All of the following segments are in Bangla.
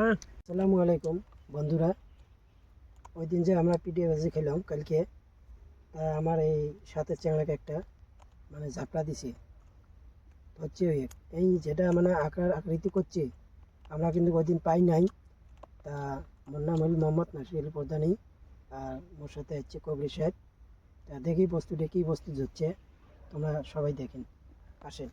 আসসালামু আলাইকুম বন্ধুরা। ওই দিন যে আমরা পিডিএ ভাজি খেলাম কালকে, তা আমার এই সাথে চ্যাংড়াকে একটা মানে ঝাপড়া দিছে। হচ্ছে এই যেটা মানে আকার আকৃতি করছে, আমরা কিন্তু ওই দিন পাই নাই। তা মোর নাম হল মোহাম্মদ নাসির প্রধানী, আর মোর সাথে হচ্ছে কবির সাহেব। তা দেখি বস্তুটা কী বস্তু হচ্ছে তোমরা সবাই দেখেন। আসেন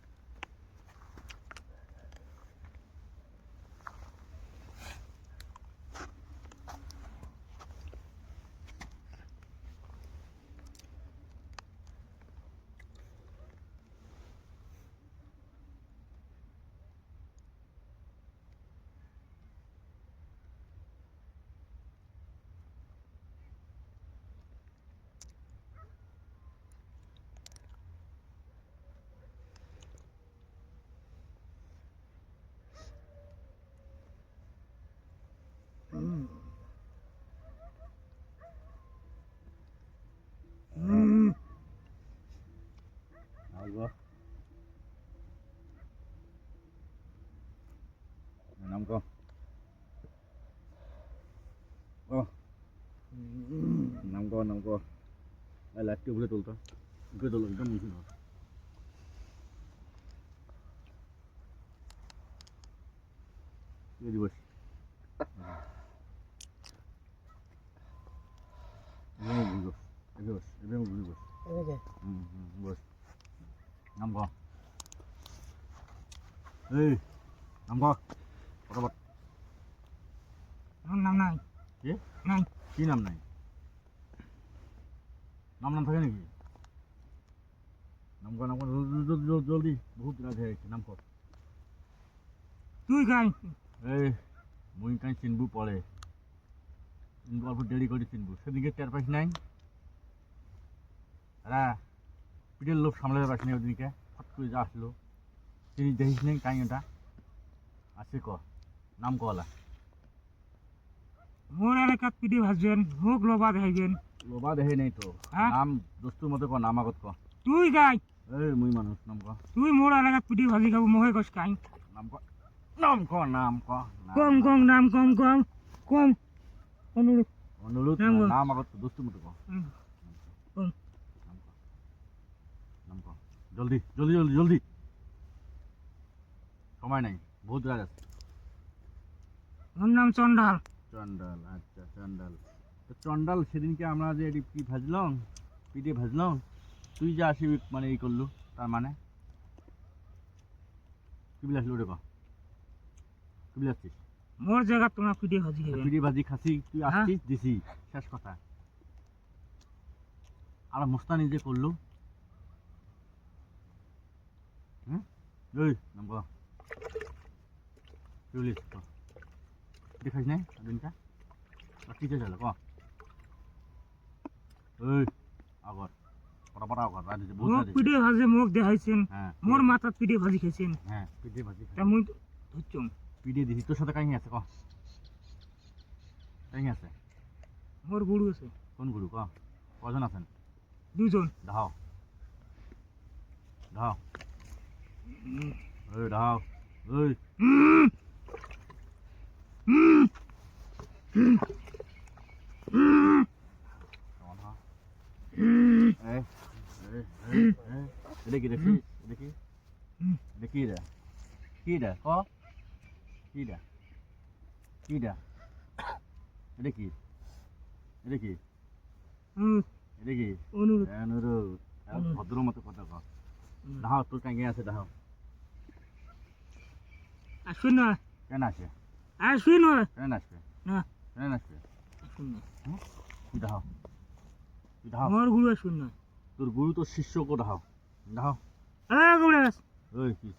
Algo. নাম কো ও নাম কো নাম কো লাইটটি উপরে তুলতো উপরে তুলো একদম এই দিবস বস। বস বস। নাম কো এই নাম কো ফটাফট। নাম নাই। কি? নাই। কি নাম নাই? নাম নাম থাকে নাকি? নাম কর নাম কর জলদি জলদি বহুত রাত হয়ে গেছে নাম কর তুই গাই এই মুই কাই চিনবু পড়ে চিনবু অল্প দেরি করে চিনবু। সেদিকে টের পাইস নাই? রা পিঠের লোক সামলাতে পারিস নাই ওদিনকে। ফট করে যা আসলো। তিনি দেখিস নাই কাই ওটা? আছে ক নাম কলা মোর এলাকাত পিঠে ভাজবেন হোক লোবা দেখাইবেন। লোবা দেখে নাই তো। হ্যাঁ? নাম দোস্তুর মতো ক নাম আগত ক। তুই গাই। এই মুই মানুষ নাম ক। তুই মোর এলাকাত পিঠে ভাজি খাব মহে কস কাই নাম ক। নাম ক নাম ক। নাম কম কম নাম কম কম কম। অনুরোধ অনুরোধ নাম ক। নাম আগত দোস্তুর মতো ক। হুম, কম। নাম ক। নাম ক। জলদি জলদি জলদি জলদি। সময় নাই বহুত রাত আছে। ওর নাম চন্ডাল চন্ডাল আচ্ছা চন্ডাল তো চন্ডাল সেদিনকে আমরা যে এটি কি ভাজলাম পিঠে ভাজলাম তুই যে আসিবি মানে এই করলু তার মানে? কি বলে আসলি ওটা ক বলে আসছিস? মোর জায়গা তোমরা পিঠে ভাজি পিঠে ভাজি খাসি তুই হ্যাঁ। আসছিস দিছি শেষ কথা। আর মুস্তানি যে করল। হুম? দেখাইস নাই দিনটা? কি চাইছিল ক? আগর মোক পিঠে ভাজে মোক দেখাইছেন। মোর মাথাত পিঠে ভাজি খাইছেন। হ্যাঁ পিঠে ভাজি তা মুই ধরছম পিঠে দিছি তোর সাথে কাহিনী আছে ক। কাহিনী আছে। মোর গুরু আছে। কোন গুরু ক? কজন আছেন? দুজন। ধাও ধাও ওই ওই কেমন হ? এই, এই, এই, এই, এটা কি দেখি দেখি দেখি রে কি রে ক কি রে এটা কি এটা কি এটা কি অনুরোধ অনুরোধ। ভদ্র মতো কথা কহ দাও তোর কাঙ্গে আছে দাও আসুন না কেন আসবে আসুন না কেন আসবে না কেন আসবে আসুন না দাও দাও মোর গুরু আসুন না তোর গুরু তোর শিষ্যকে দাও দাও আ গুরু ওই কি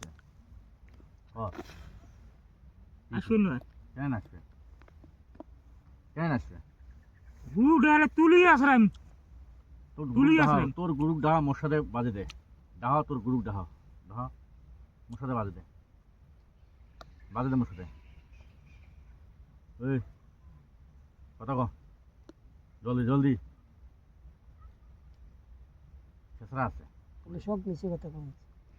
আসুন না কেন আসবে? কেন আসবে? গুরু ডালে তুলি আসরাম তোর তুলি আসবে। তোর গুরু দাও মোর সাথে বাজে দে। দাও তোর গুরু দাও দাও মোর সাথে বাজে দে। বাজে দে মোর সাথে। ওই কথা কো। জলদি জলদি। শেষরা আছে। সব মিছে কথা কম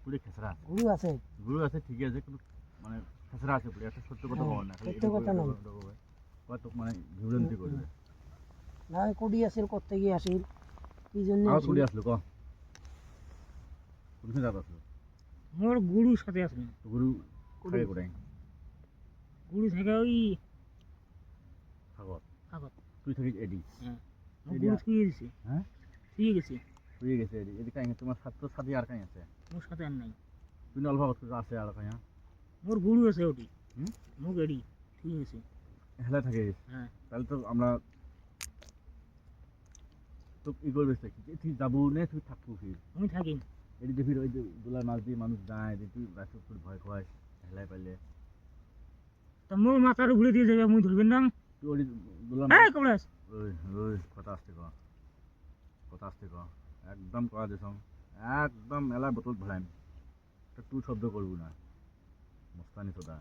পুরে খেসরা গরু আছে। গুরু আছে ঠিকই আছে কিন্তু মানে খেসরা আছে পুরে একটা সত্য কথা হ্যাঁ, বল না সত্য কথা করবে। কত মানে বিভ্রান্তি করবে। না কোডি আসিল করতে গিয়ে আসিল। কি জন্য আর আসিল? কুড়ি আসলো ক? কোনখানে যাত আসলো? মোর গুরুর সাথে আছে গুরু কুড়ি। থাকে কোথায়? গুরু থাকে ওই থাকত আগত তুই থাকিস এডি। এরিয়া। গুরু থুয়ে দিছে হ্যাঁ? থুয়ে গেছে। তুই গেছে এডি কাই তোমার ছাত্র সাথী আর কাই আছে? মোর সাথে আর নাই। তুই অল্প করে আছে আর কাই মোর গুরু আছে ওটি? মোক এডি থুয়ে গেছে হেলা থাকে। হ্যাঁ তাহলে তো আমরা তো ই করবে তুই যাব নে তুই থাকব ফির আমি থাকি এটি দেখবি ওই দোলার মাছ দিয়ে মানুষ যায় তুই রাস্তা করে ভয় খাওয়াস হেলাই পাইলে তা মোর মাথার ঘুরে দিয়ে যাবে মুই ধরবেন না তুই ওই হ্যাঁ ওই কথা আসতে কথা আসতে ক। একদম করা দিছম একদম এলা বোতল ভরাইম তা তুই শব্দ করব না মস্তানি তোদা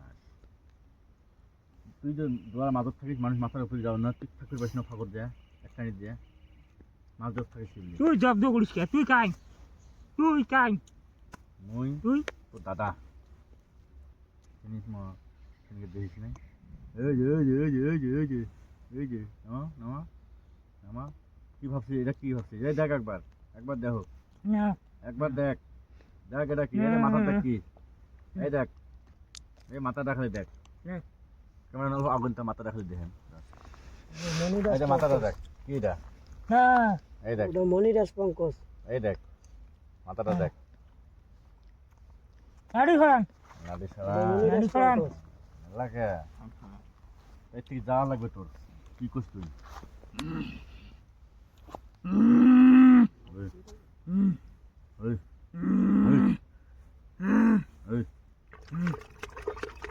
তুই যে দোয়ার মাজত থাকিস মানুষ মাথার উপরে যাও না তুই থাকতে পারিস না ফাঁকর দেয় এক টানি দিয়ে। মাছ ধর থাকিস তুই জব্দ করিস কে? তুই কাই তুই কাই মই? তুই তোর দাদা। চিনিস মা সেদিকে দেখিস নাই এই যে এই যে এই যে এই যে এই যে এই যে। নামা নামা নামা। কি ভাবছিস এটা কি ভাবছিস এই দেখ একবার একবার দেখো। না। একবার দেখ। দেখ এটা কি এটা মাথা দেখ কি? এই দেখ। এই মাথা দেখালে দেখ। দেখ। কেমন আগুনটা মাথা দেখালে দেখেন। যে মাথাটা দেখ কি এটা? না। এই দেখ। মনিরাজ পঙ্কজ। এই দেখ মাথাটা দেখ। ওটা সারা মনিরাজ লাগে। এই থেকে যাওয়া লাগবে তোর। কি করছ তুই?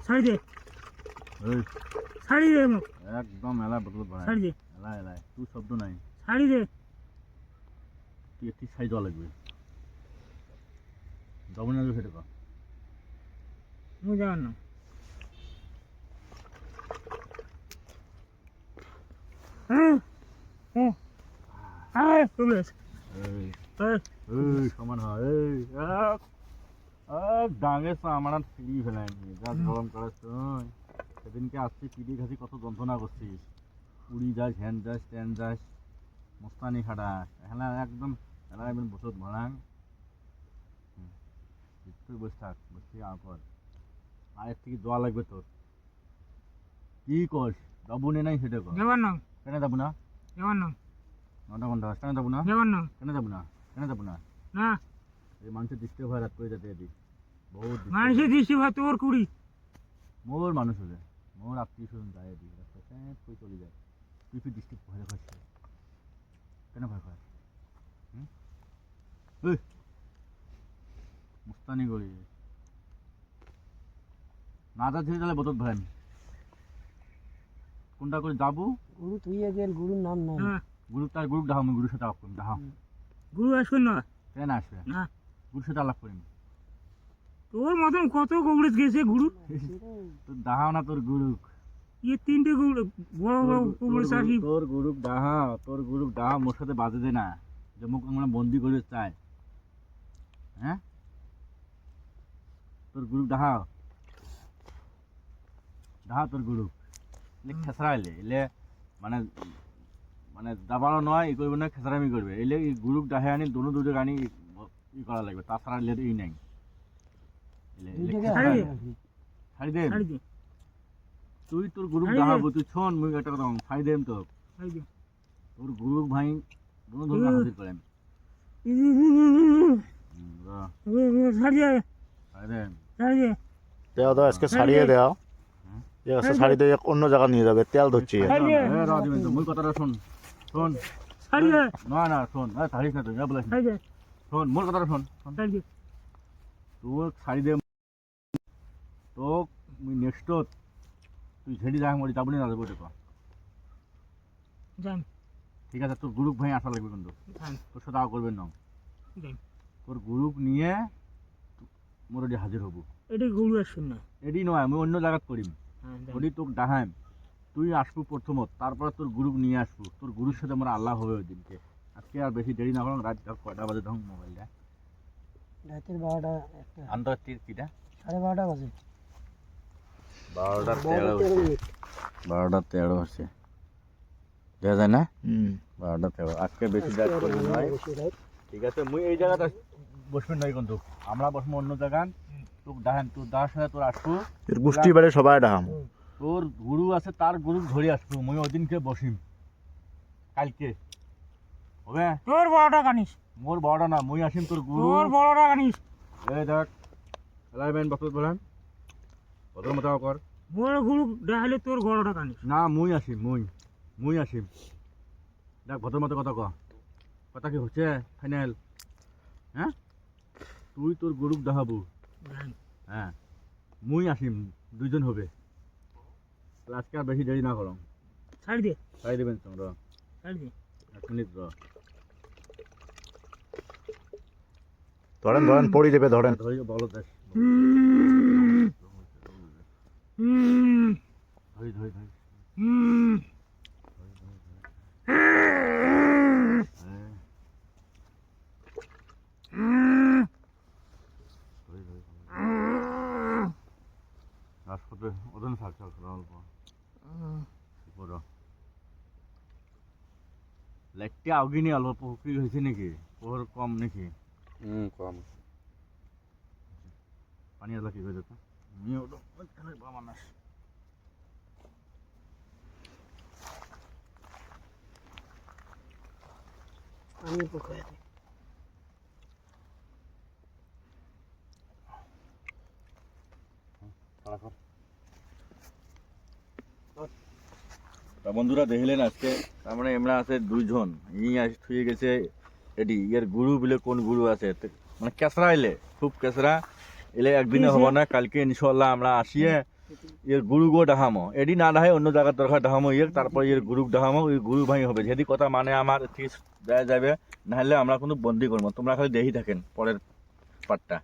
ছাড়ি দে। ছাড়ি দে মোক। একদম এলা বদল ভাই ছাড়ি দে। এলা এলা তুই শব্দ নাই। ছাড়ি দে। তুই একটি সাই দেওয়া লাগবে। যাব না সেটা কর মুই যাওয়ার না। হ্যাঁ হ্যাঁ হ্যাঁ এই। সমান হয়। এই এক এক ডাঙে আমার ফিরি ফেলাইনি যা গরম করাস তুই সেদিনকে আসছি পিড়ি ঘাসি কত যন্ত্রণা করছিস উড়ি যাস হ্যান যাস ট্যান যাস মস্তানি খাটা এখানে একদম একদম বসত ভরাং তুই বসে থাক বসে আ কর আয়ের থেকে জোয়া লাগবে তোর কি কর যাব নে নাই সেটা কর যাওয়ার না কেন যাব না? নটা ঘণ্টা কেন যাব না? কেন যাব না? কেন যাব না? না। এই মানুষের দৃষ্টি ভয় রাত করে যেতে এদি বহুত মানুষের দৃষ্টি ভাই তোর কুড়ি। মোর মানুষ হলে মোর আত্মীয় স্বজন যায় এদি রাস্তা স্যাঁত করে চলে যায়। তুই তুই দৃষ্টি ভয় দেখাস? কেন ভয় পাস মুস্তানি করি। না যা তাহলে বোতল ভয় কোনটা করে যাব? গুরু থুইয়ে গেল গুরুর নাম নাই। হ্যাঁ। গুরু তার গুরু ডাহাম গুরুর সাথে ডাহাম গুরু আসবেন না? কেন আসবে? না। সাথে আলাপ করিম তোর মতন কত গেছে গুরু? তোর ডাহাও না তোর গুরু ইয়ে তিনটে গুরু বড় বড় তোর ডাহা তোর ডাহা মোর সাথে বাজে দে না। যে মুখ আমরা বন্দি করে চাই। হ্যাঁ? তোর ডাহা ডাহা তোর এলে খেসরা এলে মানে মানে দাবারও নয় ই করবে না খেসরামি করবে এলে এই গুরুক ডাহে আনি দুনো দুটো আনি ই করা লাগবে তাছাড়া এলে ই নাই ছাড়ি এলে। দে। ছাড়ি দে ছাড়ি দে তুই তোর দে। ডাহাবো তুই শোন মুই একটা কথা ছাড়ি দেম তো তোর গুরুক ভাই দুনো ধরনের হাজির করেন দেন দেও দাও আজকে ছাড়িয়ে দেও দিয়ে অন্য জায়গা নিয়ে যাবে তেল ধরছি দিবেন কথাটা শোন শোন। না না শোন আরে না তুই যা বলিস শোন মোর কথাটা শোন। তোর ছাড়ি দে। তো মুই নেক্সটত তুই ঝেড়ি মরি যাবনি না যাব দেখো ঠিক আছে তোর গ্রুপ ভাই আসা লাগবে কিন্তু। তোর সাথে করবেন না। তোর গ্রুপ নিয়ে মোর ওটি হাজির হব। এটা গরু আসবেন না এটি নয় আমি অন্য জায়গাত করিম। হ্যাঁ যান। ওটি তোকে ডাহাম তুই আসব প্রথমত তারপরে তোর গ্রুপ নিয়ে আসব। তোর গুরুর সাথে আমার আল্লাহ হবে ওই দিনকে। আজকে আর বেশি দেরি না করো রাত কয়টা বাজে তখন মোবাইলটা রাতের বারোটা একটা। আন্তর তীর কিটা? সাড়ে বারোটা বাজে। বারোটা তেরো বারোটা তেরো হচ্ছে দেখা যায় না? হুম। বারোটা তেরো। আজকে বেশি রাত করব। ঠিক আছে মুই এই জায়গাটা বসবেন নাই কিন্তু আমরা বসবো অন্য জায়গান তোর দাহেন তোর দার সাথে তোর আসব। গোষ্ঠী বাড়ি সবাই ডাহাম হুম। তোর গুরু আছে তার গুরু ধরে আসব মুই ওদিনকে বসিম। কালকে। হবে? তোর বড়টা কানিস। মোর বড় না মুই আসিম তোর গুরু। তোর বড়টা কানিস। এই দেখ এলাইবেন বসত বলেন বদল মতো কর। বড় গুরু দেখাইলে তোর বড়টা কানিস। না মই আসিম মই মই আসিম। দেখ ভদ্র মতো কথা ক। কথা কি হচ্ছে? ফাইনাল হ্যাঁ? তুই তোর গরুক দেখাবো। হ্যাঁ। মুই আসিম দুইজন হবে। আজকে আর বেশি দেরি না করো। ছাড় দিয়ে ছাড় দেবেন তোমরা। ছাড়ি দে। এক মিনিট রহ ধরেন ধরেন পড়ি দেবে ধরেন। ধরে বলো দেখ। ধরি হুম হ্যাঁ হুম ধরি ধরি রাজপথে ওজন থাক থাক অল্প উপর লেকটা আগিনি অল্প পুকুরি হয়েছে নাকি? পোহর কম নাকি? হুম কম। পানি এলা কি ওটা ওইখানে বা মানুষ আমি পুকুরে তা বন্ধুরা দেখলেন আজকে তার মানে এমরা আছে দুইজন। ই আস থুয়ে গেছে এটি ইয়ের গুরু বলে কোন গুরু আছে? মানে কেসরা এলে খুব কেসরা এলে একদিনে হব না কালকে ইনশাল্লাহ আমরা আসিয়ে এর গুরু গো ডাহামো। এডি না ডাহে অন্য জায়গার দরকার ডাহামো ইয়ের তারপর এর গুরু ডাহামো ওই গুরু ভাই হবে। যদি কথা মানে আমার ঠিক দেয়া যাবে নাহলে আমরা কোনো বন্দি করব তোমরা খালি দেখি থাকেন পরের পার্টটা